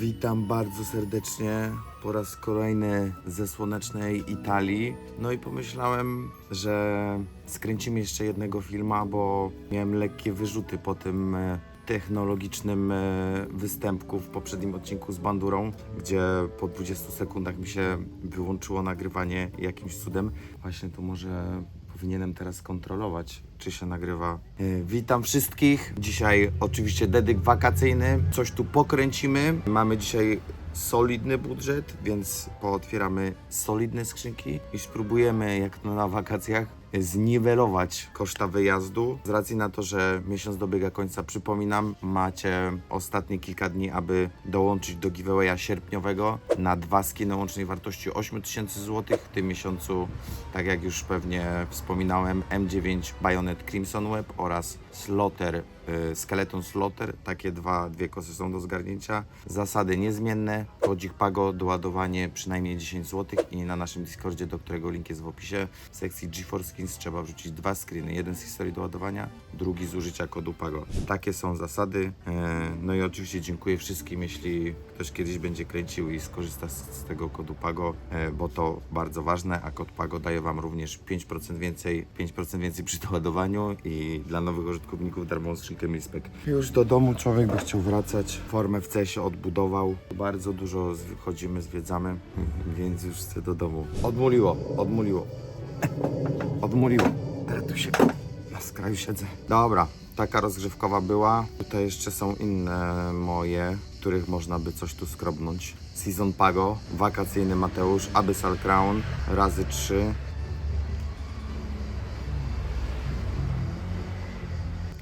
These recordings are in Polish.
Witam bardzo serdecznie po raz kolejny ze słonecznej Italii. No i pomyślałem, że skręcimy jeszcze jednego filma, bo miałem lekkie wyrzuty po tym e, technologicznym e, występku w poprzednim odcinku z bandurą, gdzie po 20 sekundach mi się wyłączyło nagrywanie jakimś cudem. Właśnie to może powinienem teraz kontrolować, czy się nagrywa. E, Witam wszystkich. Dzisiaj oczywiście dedyk wakacyjny. Coś tu pokręcimy. Mamy dzisiaj solidny budżet, więc pootwieramy solidne skrzynki i spróbujemy, jak to na wakacjach, zniwelować koszta wyjazdu. Z racji na to, że miesiąc dobiega końca, przypominam, macie ostatnie kilka dni, aby dołączyć do giveawaya sierpniowego na dwa skiny łącznej wartości 8000 zł. W tym miesiącu, tak jak już pewnie wspominałem, M9 Bayonet Crimson Web oraz Slaughter, y, Skeleton Slaughter. Takie dwa, dwie kosy są do zgarnięcia. Zasady niezmienne. Kodzik Pago, doładowanie przynajmniej 10 zł i na naszym Discordzie, do którego link jest w opisie, w sekcji GeForce Skins trzeba wrzucić dwa screeny. Jeden z historii doładowania, drugi z użycia kodu Pago. Takie są zasady. E, No i oczywiście dziękuję wszystkim, jeśli ktoś kiedyś będzie kręcił i skorzysta z, z tego kodu Pago, e, bo to bardzo ważne, a kod Pago daje Wam również 5% więcej, 5% więcej przy doładowaniu i dla nowych użytkowników darmową skrzynkę Milspec. Już do domu człowiek by chciał wracać, formę w CS odbudował, bardzo dużo chodzimy, zwiedzamy, więc już chcę do domu. Odmuliło, odmuliło. Odmuliło. Teraz tu się na skraju siedzę. Dobra, taka rozgrzewkowa była. Tutaj jeszcze są inne moje, których można by coś tu skrobnąć. Season Pago, wakacyjny Mateusz, Abyssal Crown, razy 3.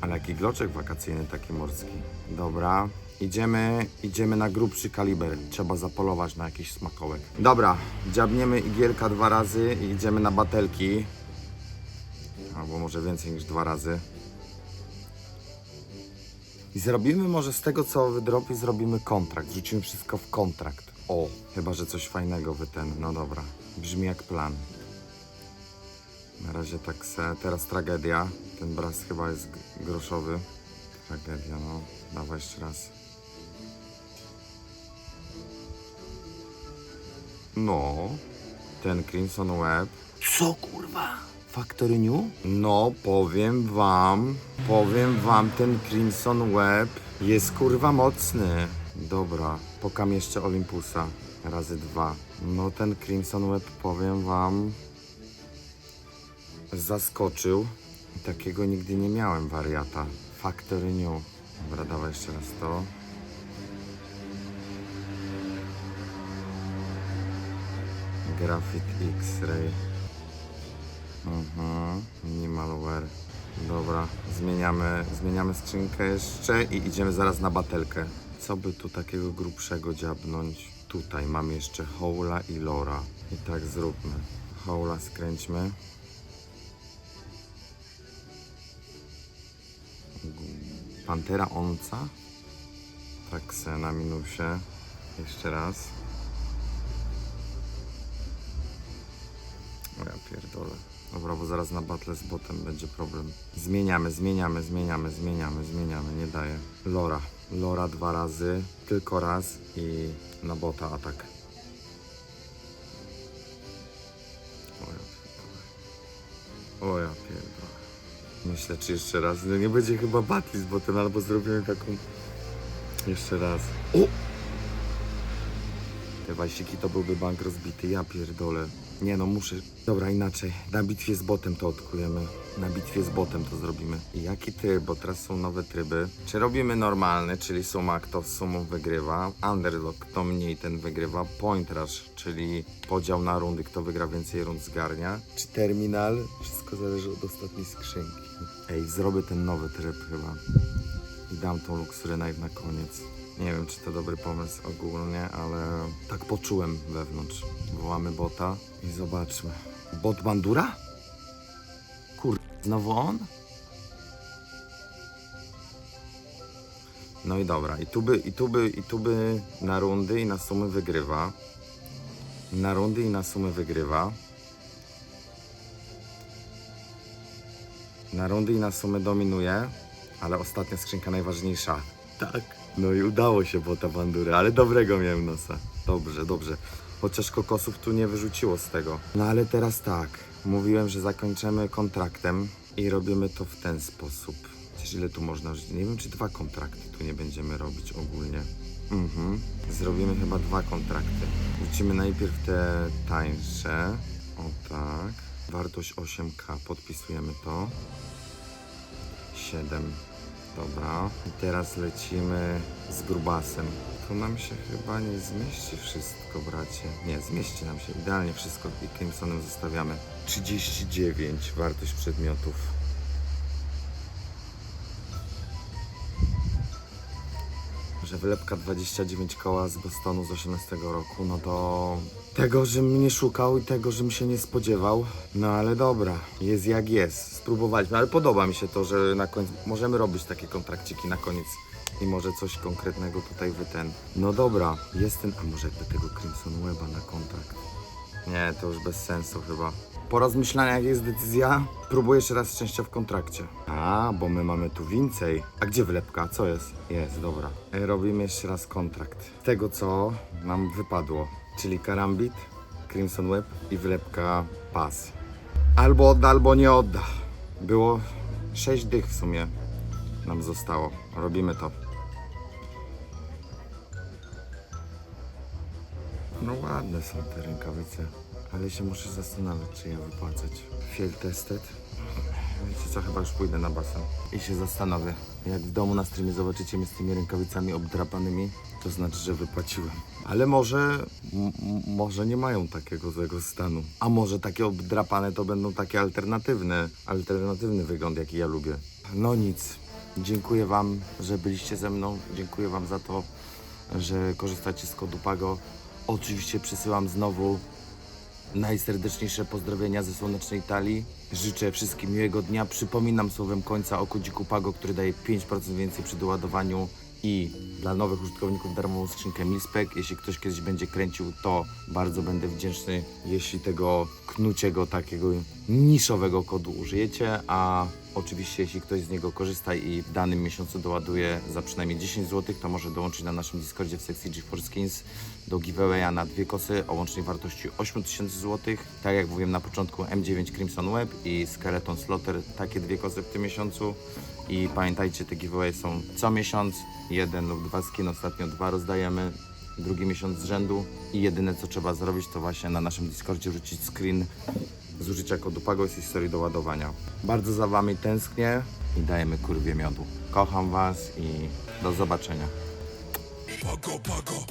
Ale jaki gloczek wakacyjny taki morski. Dobra, idziemy, idziemy na grubszy kaliber. Trzeba zapolować na jakiś smakołek. Dobra, dziabniemy igielka dwa razy i idziemy na batelki. Albo może więcej niż dwa razy. I zrobimy może z tego, co wydropi, zrobimy kontrakt. Rzucimy wszystko w kontrakt. O, chyba, że coś fajnego wy ten. No dobra, brzmi jak plan. Na razie tak se. Teraz tragedia. Ten bras chyba jest groszowy. Tragedia, no. Dawaj jeszcze raz. No. Ten Crimson Web. Co kurwa? Factory New? No, powiem wam, powiem wam, ten Crimson Web jest kurwa mocny. Dobra, pokam jeszcze Olympusa razy dwa. No, ten Crimson Web, powiem wam, zaskoczył. Takiego nigdy nie miałem wariata. Factory New. Dobra, dawaj jeszcze raz to. Graphite X-Ray. Mhm, minimalware. Dobra, zmieniamy, zmieniamy skrzynkę jeszcze i idziemy zaraz na batelkę. Co by tu takiego grubszego dziabnąć? Tutaj mam jeszcze Hola i Lora. I tak zróbmy. Hola skręćmy. Pantera Onca. Tak se na minusie. Jeszcze raz. O ja pierdolę. Dobra, bo zaraz na battle z botem będzie problem. Zmieniamy, zmieniamy, zmieniamy, zmieniamy, zmieniamy, nie daje. Lora. Lora dwa razy, tylko raz i na bota atak. O ja pierdolę. O ja pierdolę. Myślę, czy jeszcze raz. No nie będzie chyba battle z botem, albo zrobimy taką... Jeszcze raz. O! Te wajsiki to byłby bank rozbity, ja pierdolę. Nie no, muszę. Dobra, inaczej. Na bitwie z botem to odkujemy. Na bitwie z botem to zrobimy. I jaki tryb, bo teraz są nowe tryby. Czy robimy normalny, czyli suma, kto z sumą wygrywa. Underdog, kto mniej, ten wygrywa. Point rush, czyli podział na rundy, kto wygra więcej rund zgarnia. Czy terminal? Wszystko zależy od ostatniej skrzynki. Ej, zrobię ten nowy tryb chyba. I dam tą luksurę na koniec. Nie wiem, czy to dobry pomysł ogólnie, ale tak poczułem wewnątrz. Wołamy bota i zobaczmy. Bot Bandura? Kur... Znowu on? No i dobra, i tu by, i tu by, i tu by na rundy i na sumy wygrywa. Na rundy i na sumy wygrywa. Na rundy i na sumy dominuje, ale ostatnia skrzynka najważniejsza. Tak, No i udało się bota bandury, ale dobrego miałem nosa. Dobrze, dobrze. Chociaż kokosów tu nie wyrzuciło z tego. No ale teraz tak. Mówiłem, że zakończymy kontraktem i robimy to w ten sposób. Przecież ile tu można żyć? Nie wiem, czy dwa kontrakty tu nie będziemy robić ogólnie. Mhm. Zrobimy chyba dwa kontrakty. Wrócimy najpierw te tańsze. O tak. Wartość 8K. Podpisujemy to. 7. Dobra. I teraz lecimy z grubasem. To nam się chyba nie zmieści wszystko, bracie. Nie, zmieści nam się idealnie wszystko i Crimsonem zostawiamy. 39 wartość przedmiotów. Że wylepka 29 koła z Bostonu z 18 roku, no to tego, żebym nie szukał i tego, żebym się nie spodziewał. No ale dobra, jest jak jest. Spróbowaliśmy, ale podoba mi się to, że na końcu możemy robić takie kontrakciki na koniec i może coś konkretnego tutaj wyten. No dobra, jest ten, a może jakby tego Crimson Weba na kontrakt. Nie, to już bez sensu chyba. Po rozmyślaniu, jest decyzja, próbuję jeszcze raz szczęścia w kontrakcie. A, bo my mamy tu więcej. A gdzie wlepka? Co jest? Jest, dobra. E, Robimy jeszcze raz kontrakt. Z tego, co nam wypadło, czyli karambit, Crimson Web i wlepka pas. Albo odda, albo nie odda. Było 6 dych w sumie nam zostało. Robimy to. No ładne są te rękawice, ale się muszę zastanowić, czy je wypłacać. Field tested. Wiecie co, chyba już pójdę na basen i się zastanowię. Jak w domu na streamie zobaczycie mnie z tymi rękawicami obdrapanymi, to znaczy, że wypłaciłem. Ale może, może nie mają takiego złego stanu. A może takie obdrapane to będą takie alternatywne, alternatywny wygląd, jaki ja lubię. No nic. Dziękuję Wam, że byliście ze mną. Dziękuję Wam za to, że korzystacie z kodu PAGO. Oczywiście przysyłam znowu najserdeczniejsze pozdrowienia ze słonecznej Italii. Życzę wszystkim miłego dnia. Przypominam słowem końca o kodziku PAGO, który daje 5% więcej przy doładowaniu i dla nowych użytkowników darmową skrzynkę Milspec. Jeśli ktoś kiedyś będzie kręcił, to bardzo będę wdzięczny, jeśli tego knuciego, takiego niszowego kodu użyjecie, a oczywiście jeśli ktoś z niego korzysta i w danym miesiącu doładuje za przynajmniej 10 zł, to może dołączyć na naszym Discordzie w sekcji GeForce Skins do giveawaya na dwie kosy o łącznej wartości 8000 zł. Tak jak mówiłem na początku, M9 Crimson Web i Skeleton Slaughter, takie dwie kosy w tym miesiącu. I pamiętajcie, te giveaway są co miesiąc, jeden lub dwa skin, ostatnio dwa rozdajemy, drugi miesiąc z rzędu. I jedyne co trzeba zrobić, to właśnie na naszym Discordzie rzucić screen zużycia kodu Pagos i historii do ładowania. Bardzo za Wami tęsknię i dajemy kurwie miodu. Kocham Was i do zobaczenia. Pago, pago.